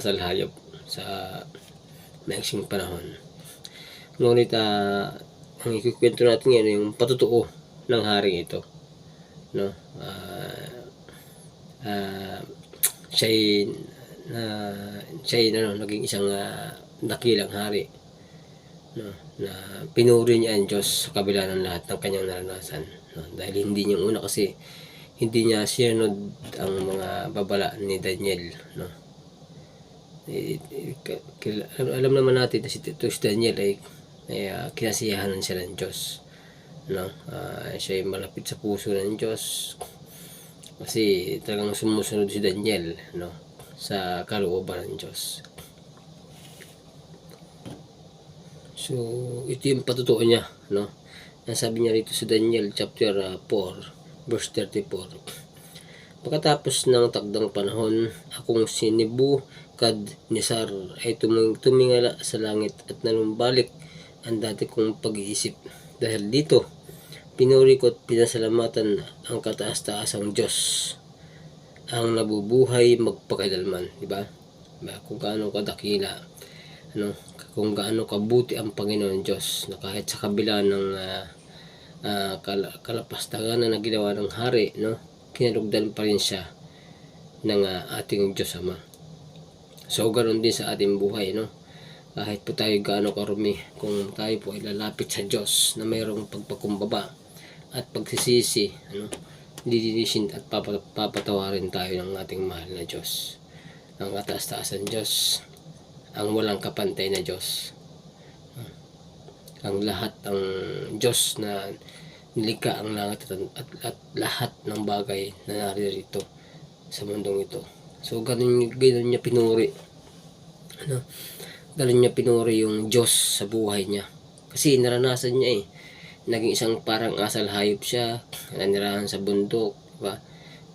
asal hayop sa maiksing panahon. Ngunit ah, ang ikukwento natin ngayon yung patutuo ng haring ito. No? Ah, ah, siya'y na siya'y ano, naging isang ah, dakilang hari no, na pinuri niya ang Diyos sa kabila ng lahat ng kanyang naranasan. No? Dahil hindi niya una kasi hindi niya sinunod ang mga babala ni Daniel. No? Eh, eh, alam, naman natin na si, si Daniel ay, ay ah, kinasiyahanan siya ng Diyos. No? Ah, siya ay malapit sa puso ng Diyos kasi talagang sumusunod si Daniel no? sa kalooban ng Diyos. So, ito yung patutuo niya, no? Ang sabi niya rito sa Daniel chapter ah, 4, verse 34. Pagkatapos ng takdang panahon, akong si Nebuchadnezzar ay tuming, tumingala sa langit at nanumbalik ang dati kong pag-iisip. Dahil dito, pinuri ko at pinasalamatan ang kataas-taasang Diyos ang nabubuhay magpakailanman, di ba? Diba? Kung gaano kadakila, ano, kung gaano kabuti ang Panginoon Diyos na kahit sa kabila ng ah, ah, kal- kalapastangan na ginawa ng hari, no, kinarugdan pa rin siya ng ah, ating Diyos Ama. So, ganoon din sa ating buhay, no? Kahit po tayo gaano karumi, kung tayo po ay lalapit sa Diyos na mayroong pagpakumbaba at pagsisisi, ano, lilinisin at papa- papatawarin tayo ng ating mahal na Diyos. Ang kataas-taasan Diyos, ang walang kapantay na Diyos. Ang lahat ng Diyos na nilikha ang langit at, at, at lahat ng bagay na naririto sa mundong ito. So, ganun, ganun niya pinuri. Ano? Ganun niya pinuri yung Diyos sa buhay niya. Kasi naranasan niya eh. Naging isang parang asal hayop siya. Nanirahan sa bundok. Diba?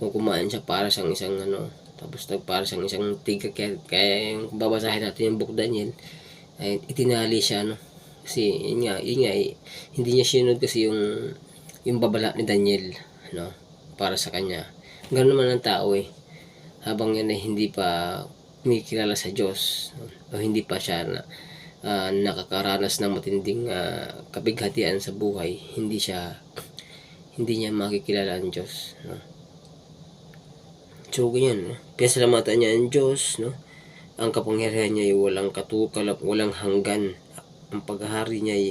Kung kumain siya para siyang isang ano. Tapos nagpara siyang isang tiga. Kaya, kaya yung babasahin natin yung book Daniel. Ay, itinali siya no. Kasi yun nga, yun nga eh, hindi niya sinunod kasi yung yung babala ni Daniel no para sa kanya. Ganun naman ang tao eh. Habang yan ay hindi pa kumikilala sa Diyos o hindi pa siya na ah, nakakaranas ng matinding ah, kabighatian sa buhay, hindi siya hindi niya makikilala ang Diyos. No? So, ganyan. No? Pinasalamatan niya ang Diyos. No? Ang kapangyarihan niya ay walang katukal at walang hanggan. Ang paghahari niya ay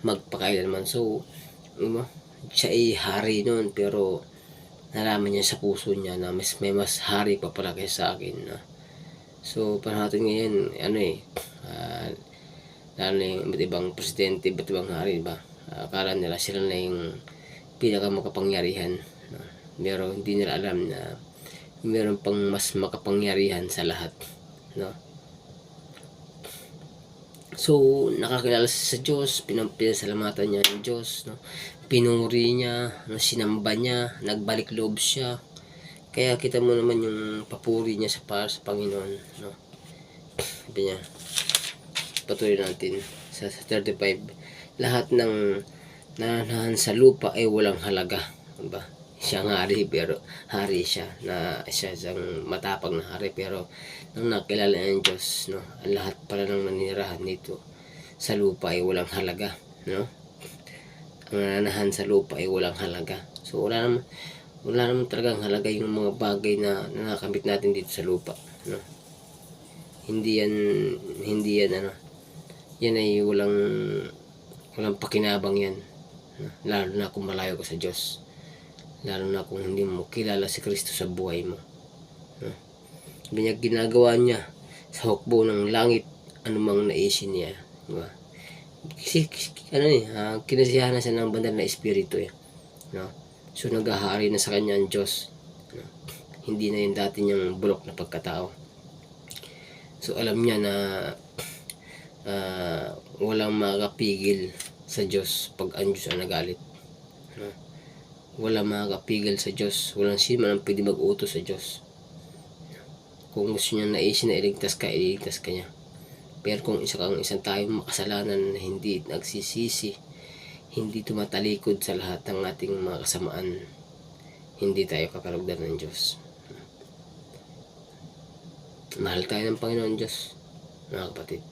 magpakailanman. So, ano, siya ay hari noon pero nalaman niya sa puso niya na mas may mas hari pa pala kaysa sa akin. No? So, para natin ngayon, ano eh, ah, lalo na yung iba't ibang presidente, iba't ibang hari, ba? Akala nila sila na yung pinakamakapangyarihan. No? Pero hindi nila alam na meron pang mas makapangyarihan sa lahat. No? So, nakakilala siya sa Diyos, pinasalamatan niya ang Diyos, no? pinuri niya, no? sinamba niya, nagbalik loob siya. Kaya kita mo naman yung papuri niya sa para sa Panginoon. No? Sabi niya, patuloy natin sa 35. Lahat ng nananahan sa lupa ay walang halaga. Diba? Siya ang hari pero hari siya na siya isang matapang na hari. Pero nang nakilala ang Diyos no ang lahat pala ng nanirahan dito sa lupa ay walang halaga no? Ang nananahan sa lupa ay walang halaga. So wala naman wala naman talagang halaga yung mga bagay na, na nakamit natin dito sa lupa no? Hindi yan hindi yan ano yan ay walang walang pakinabang yan lalo na kung malayo ka sa Diyos lalo na kung hindi mo kilala si Kristo sa buhay mo niya ginagawa niya sa hukbo ng langit anumang naisin niya diba? kasi ano eh ah, kinasiyahan na siya ng bandal na espiritu eh no? so naghahari na sa kanya ang Diyos no? hindi na yung dati niyang bulok na pagkatao so alam niya na ah, walang makakapigil sa Diyos pag ang Diyos ang nagalit. No? Walang makakapigil sa Diyos. Walang sino man ang pwede mag-utos sa Diyos. Kung gusto niya naisin na iligtas ka, iligtas ka niya. Pero kung isa kang isang tayong makasalanan na hindi nagsisisi, hindi tumatalikod sa lahat ng ating mga kasamaan, hindi tayo kakalugdan ng Diyos. Mahal tayo ng Panginoon Diyos, mga kapatid.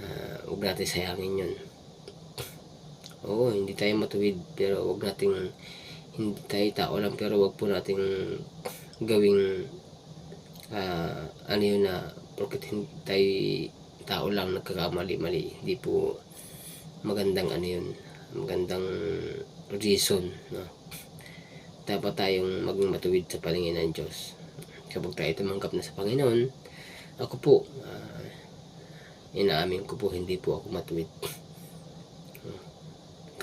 Ah, huwag natin sayangin yun. Oo, hindi tayo matuwid, pero huwag nating hindi tayo tao lang, pero huwag po nating gawing ah, ano yun na porket hindi tayo tao lang nagkakamali-mali. Hindi po magandang ano yun, magandang reason. No? Dapat tayong maging matuwid sa palingin ng Diyos. Kapag tayo tumanggap na sa Panginoon, ako po, ah, inaamin ko po, hindi po ako matuwid.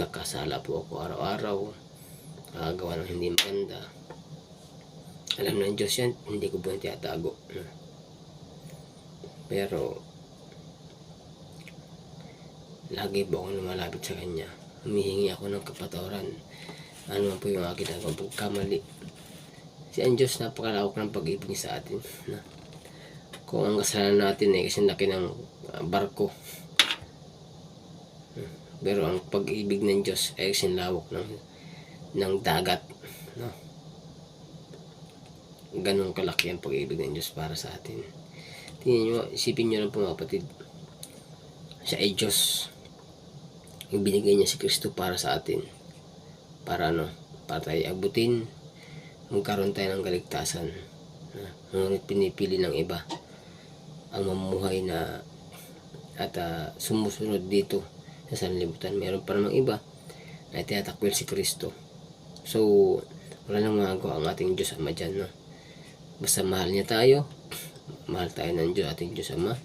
Kakasala po ako araw-araw, gagawa ng hindi maganda. Alam ng Diyos yan, hindi ko po tiyatago. Pero, lagi po ako lumalapit sa Kanya. Humihingi ako ng kapatawaran. Ano man po yung akin na pagkamali. Si ang Diyos napakalawak ng pag-ibig sa atin. Na, kung ang kasalanan natin ay kasi laki ng barko. Pero ang pag-ibig ng Diyos ay kasi lawak ng, ng dagat. No? Ganong kalaki ang pag-ibig ng Diyos para sa atin. Tingnan nyo, isipin nyo lang po mga kapatid. Siya ay Diyos. Yung binigay niya si Kristo para sa atin. Para ano? Para tayo abutin. Magkaroon tayo ng kaligtasan. Ah, Ngunit pinipili ng iba ang mamuhay na at ah, sumusunod dito sa sanlibutan. Meron pa namang iba na tiyatakwil si Kristo. So, wala nang magagawa ang ating Diyos Ama dyan. No? Basta mahal niya tayo, mahal tayo ng Diyos, ating Diyos Ama.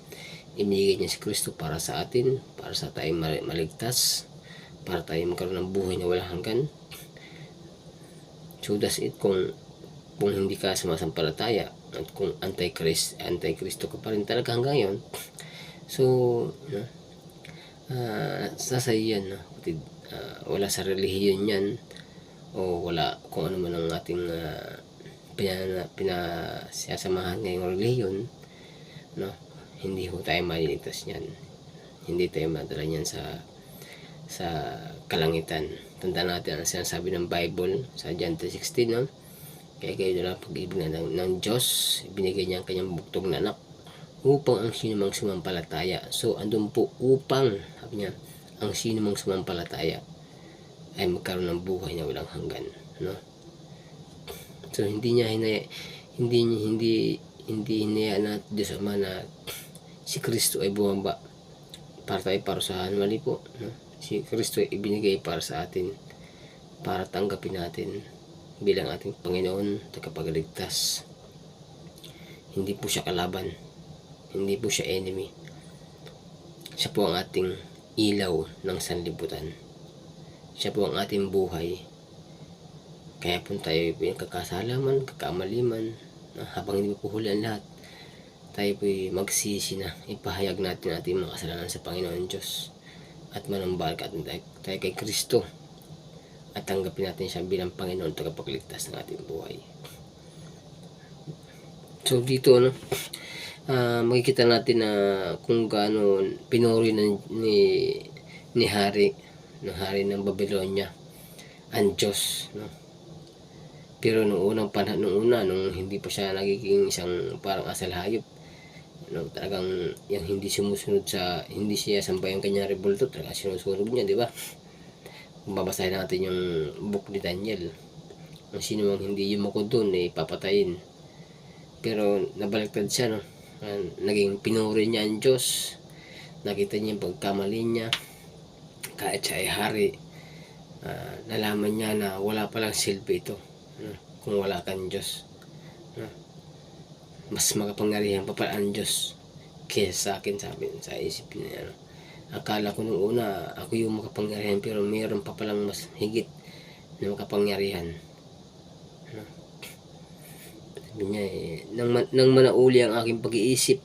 Ibigay niya si Kristo para sa atin, para sa tayong mal- maligtas, para tayo magkaroon ng buhay na walang hanggan. So that's it kung kung hindi ka sumasampalataya at kung anti-Kristo ka pa rin talaga hanggang ngayon. So, no, ah sasa yan, no. Ah, wala sa relihiyon yan o wala kung ano man ang ating uh, pina, pinasasamahan ngayong relihiyon, no? Hindi ho tayo maliligtas niyan. Hindi tayo madala niyan sa sa kalangitan. Tandaan natin ang sinasabi ng Bible sa John 3.16, no? Kaya kayo na lang pag-ibig na ng, ng Diyos, binigay niya ang kanyang buktog na anak upang ang sino mang sumampalataya. So, andun po upang, sabi niya, ang sino mang sumampalataya ay magkaroon ng buhay na walang hanggan, no? So, hindi niya hinaya, hindi hindi, hindi hinaya na Diyos Ama na si Kristo ay bumaba para tayo parusahan. Mali po, no? Si Kristo ay ibinigay para sa atin, para tanggapin natin bilang ating Panginoon, tagapagligtas. Hindi po siya kalaban. Hindi po siya enemy. Siya po ang ating ilaw ng sanlibutan. Siya po ang ating buhay. Kaya po tayo pinagkakasala man, kakamali man, na habang hindi po huli ang lahat, tayo po magsisi na ipahayag natin ating mga kasalanan sa Panginoon Diyos at manambalik at tayo, kay Kristo at tanggapin natin siya bilang Panginoon tagapagligtas ng ating buhay. So dito ano, ah makikita natin na kung gaano pinuri ng, ni ni hari ng hari ng Babylonia ang Diyos no? Pero nung unang panahon nung una nung hindi pa siya nagiging isang parang asal hayop no, talagang yung hindi sumusunod sa hindi siya sampay ang kanyang rebulto talaga sinusunod niya di ba? Babasahin natin yung book ni Daniel ang sino mang hindi yumako doon eh papatayin. Pero nabaliktad siya no naging pinuri niya ang Diyos nakita niya yung pagkamali niya kahit siya ay hari ah, nalaman niya na wala palang silbi ito no? kung wala kang Diyos no? mas makapangyarihan pa pala ang Diyos kaysa sa akin sabi sa isip niya no? akala ko nung una ako yung makapangyarihan pero mayroon pa palang mas higit na makapangyarihan? Sabi niya eh, nang, nang manauli ang aking pag-iisip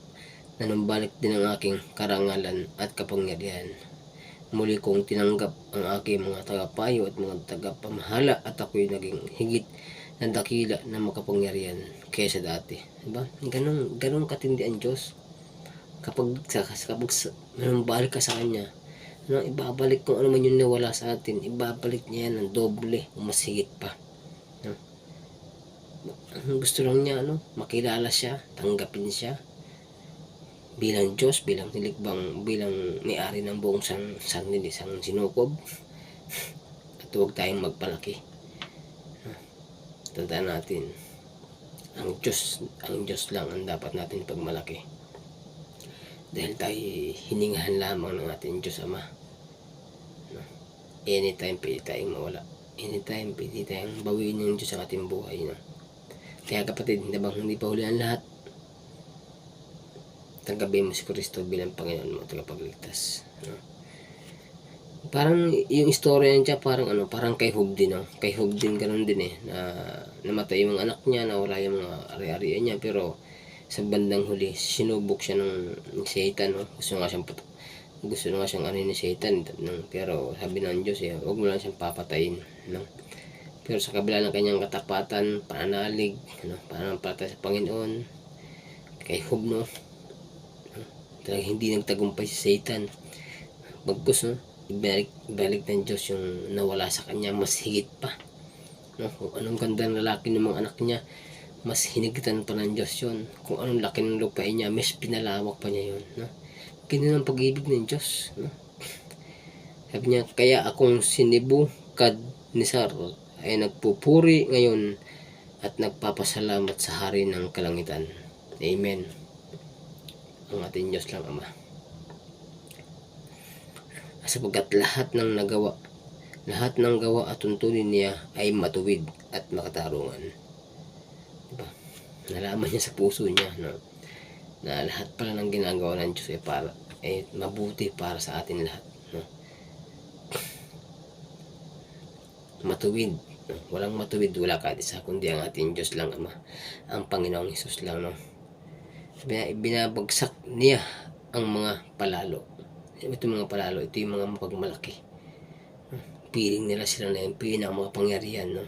na numbalik din ang aking karangalan at kapangyarihan muli kong tinanggap ang aking mga tagapayo at mga tagapamahala at ako'y naging higit na dakila na makapangyarihan kaysa dati. Diba? Ganun, ganun katindi ang Diyos. Kapag, kapag sa, manumbalik ka sa Kanya, ano, ibabalik kung ano man yung nawala sa atin, ibabalik niya yan ng doble o mas higit pa. Gusto lang niya ano, makilala siya, tanggapin siya bilang Diyos, bilang nilikbang, bilang may-ari ng buong san, sanlin, isang sinukob. At huwag tayong magpalaki. Tandaan natin, ang Diyos, ang Diyos lang ang dapat natin pagmalaki. Dahil tayo hiningahan lamang ng ating Diyos Ama. Anytime pwede tayong mawala. Anytime pwede tayong bawiin ng Diyos ang ating buhay. No? Kaya kapatid, hindi bang hindi pa huli ang lahat? Tanggapin mo si Kristo bilang Panginoon mo, tagapagligtas. No? Parang yung istorya niya parang ano, parang kay Hub din, no? Kay Hub din ganun din eh, na namatay yung anak niya, nawala yung mga ari-arian niya, pero sa bandang huli, sinubok siya ng, ng Satan, no? Gusto nga siyang pat- gusto nga siyang ano ni Satan, no? pero sabi ng Diyos, eh, huwag mo lang siyang papatayin, no? Pero sa kabila ng kanyang katapatan, pananalig, ano, pananampalataya sa Panginoon, kay Hub, no? Talagang hindi nagtagumpay si Satan. Bagkus, no? Ibalik, ibalik ng Diyos yung nawala sa kanya, mas higit pa. No? Kung anong ganda ng lalaki ng mga anak niya, mas hinigitan pa ng Diyos yun. Kung anong laki ng lupain niya, mas pinalawak pa niya yun. No? Ganun ang pag-ibig ng Diyos. No? Sabi niya, kaya akong sinibu kad ni Sar ay nagpupuri ngayon at nagpapasalamat sa hari ng kalangitan. Amen. Ang ating Diyos lang Ama. Sapagkat lahat ng nagawa, lahat ng gawa at tuntunin niya ay matuwid at makatarungan. Diba? Nalaman niya sa puso niya no? na lahat pala ng ginagawa ng Diyos ay, para, ay mabuti para sa atin lahat. No? Matuwid. Walang matuwid, wala ka isa, kundi ang ating Diyos lang, Ama. Ang Panginoong Hesus lang, no? Bina- binabagsak niya ang mga palalo. Ito mga palalo, ito yung mga mapagmalaki. Piling nila sila na yung pinakamakapangyarihan, no?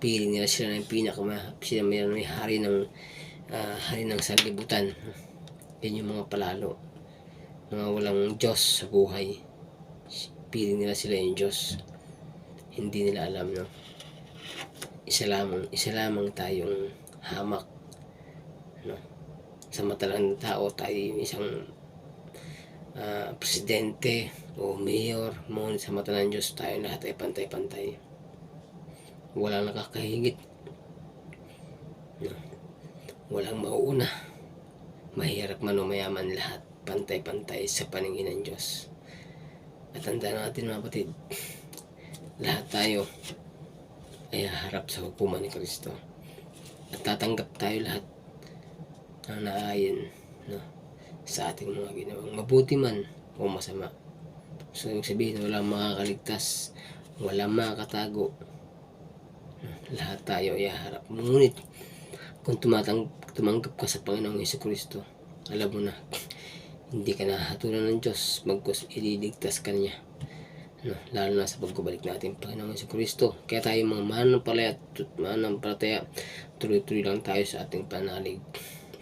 Piling nila sila na yung pinakama, sila may, may hari ng ah, hari ng sanlibutan. Yan yung mga palalo. Mga walang Diyos sa buhay. Piling nila sila yung Diyos. Hindi nila alam, no? Isa lamang, isa lamang tayong hamak no? sa mata lang ng tao tayo yung isang ah, presidente o mayor ngunit sa mata ng Diyos tayo lahat ay pantay-pantay walang nakakahigit no? walang mauuna mahirap man o mayaman lahat pantay-pantay sa paningin ng Diyos at tandaan natin mga kapatid lahat tayo ay harap sa hukuman ni Kristo at tatanggap tayo lahat na naayon no, sa ating mga ginawang mabuti man o masama. So, yung sabihin, walang makakaligtas, walang makakatago. Lahat tayo ay haharap. Ngunit, kung tumatang, tumanggap ka sa Panginoong Heso Kristo, alam mo na, hindi ka nahatulan ng Diyos, magkus ililigtas ka niya. Lalo na sa pagbabalik natin Panginoong Heso Kristo. Kaya tayo mga mananampalataya, tut- mananampalataya, tuloy-tuloy lang tayo sa ating panalig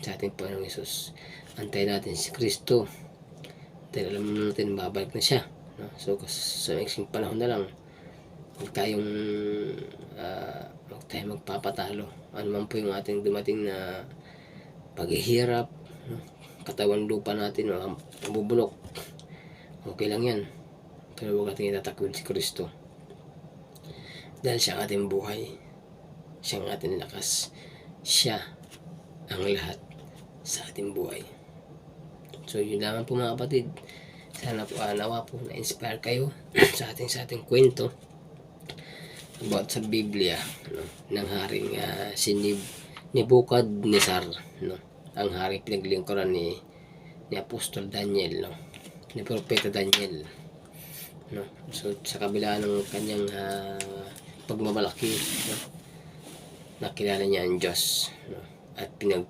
sa ating Panginoong Yesus. Antayin natin si Kristo. Dahil alam natin babalik na siya. No? So, sa next panahon na lang, huwag tayong ah, huwag tayong magpapatalo. Ano man po yung ating dumating na paghihirap, no? katawan lupa natin, mabubulok. Okay lang yan. Pero huwag natin itatakwil si Kristo. Dahil siya ang ating buhay. Siya ang ating lakas. Siya ang lahat sa ating buhay. So yun lamang po mga kapatid. Sana po uh, po na-inspire kayo sa ating sa ating kwento about sa Biblia no, ng haring uh, si Nib Nebuchadnezzar no, ang haring pinaglingkuran ni ni Apostol Daniel no, ni Propeta Daniel no. So sa kabila ng kanyang uh, pagmamalaki no, nakilala niya ang Diyos no, at pinag,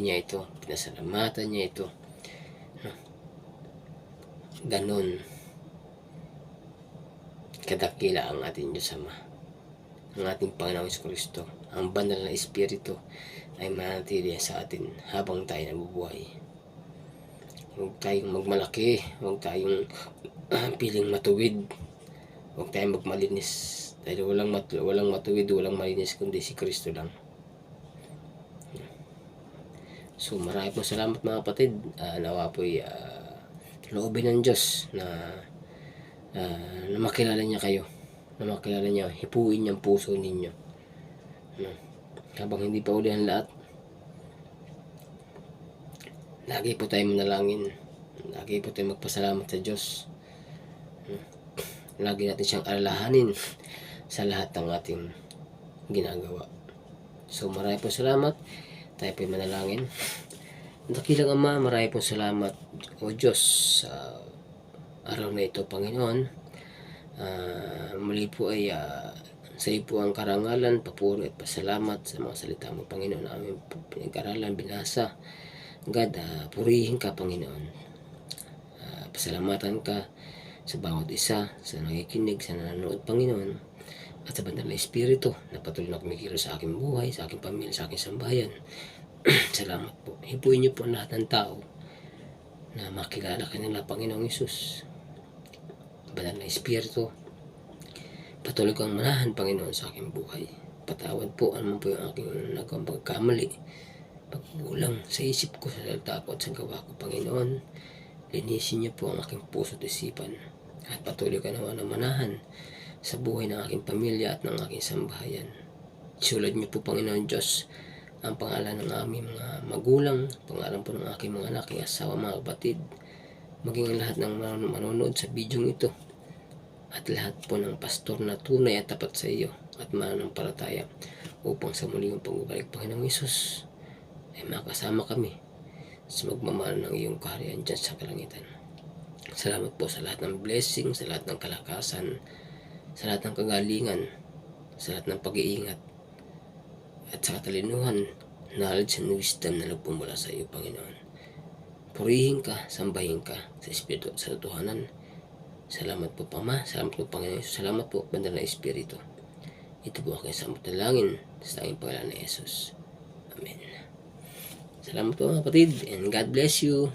niya ito, pinasalamatan niya ito. No? Ganon. Kadakila ang ating Diyos Ama. Ang ating Panginoong Yesus Kristo. Ang banal na Espiritu ay manatili sa atin habang tayo nabubuhay. Huwag tayong magmalaki, huwag tayong piling matuwid, huwag tayong magmalinis Dahil walang, mat walang matuwid, walang malinis, kundi si Kristo lang. So marami po salamat mga kapatid. Ah, nawa po uh, loobin ng Diyos na ah, na makilala niya kayo. Na makilala niya, hipuin niya puso ninyo. No? Habang hindi pa uli ang lahat, lagi po tayo manalangin. Lagi po tayo magpasalamat sa Diyos. Lagi natin siyang alalahanin sa lahat ng ating ginagawa. So marami po salamat. Tayo po'y manalangin. Dakilang Ama, marami pong salamat o Diyos sa araw na ito, Panginoon. Ah, muli po ay ah, sa iyo po ang karangalan, papuri at pasalamat sa mga salita mo, Panginoon, na aming pinag-aralan, binasa. God, ah, purihin ka, Panginoon. Ah, pasalamatan ka sa bawat isa, sa nakikinig, sa nanonood, Panginoon. At sa bandang na Espiritu, na patuloy na kumikilos sa aking buhay, sa aking pamilya, sa aking sambayan. Salamat po. Hipuin niyo po lahat ng tao na makilala ka nila, Panginoong Isus. Banal na Espiritu, patuloy kang manahan, Panginoon, sa aking buhay. Patawad po ano po yung aking nagawang pagkamali, pagkulang sa isip ko, sa salita ko at sa gawa ko, Panginoon. Linisin niyo po ang aking puso at isipan. At patuloy ka naman na manahan sa buhay ng aking pamilya at ng aking sambahayan. Isulat niyo po, Panginoon Diyos, ang pangalan ng aming mga magulang, pangalan po ng aking mga anak, aking asawa, mga kapatid, maging ang lahat ng man- manonood sa bidyong ito, at lahat po ng pastor na tunay at tapat sa iyo at mananampalataya upang sa muling pagbabalik, Panginoong Isus, ay makasama kami sa magmamahal ng iyong kaharian dyan sa kalangitan. Salamat po sa lahat ng blessing, sa lahat ng kalakasan, sa lahat ng kagalingan, sa lahat ng pag-iingat, at sa katalinuhan, knowledge and wisdom na nagpumula sa iyo, Panginoon. Purihin ka, sambahin ka sa Espiritu at sa totohanan. Salamat po, Pama. Salamat po, Panginoon. Salamat po, Bandal na Espiritu. Ito po aking samot na langin sa tanging pangalan ni Jesus. Amen. Salamat po mga kapatid and God bless you.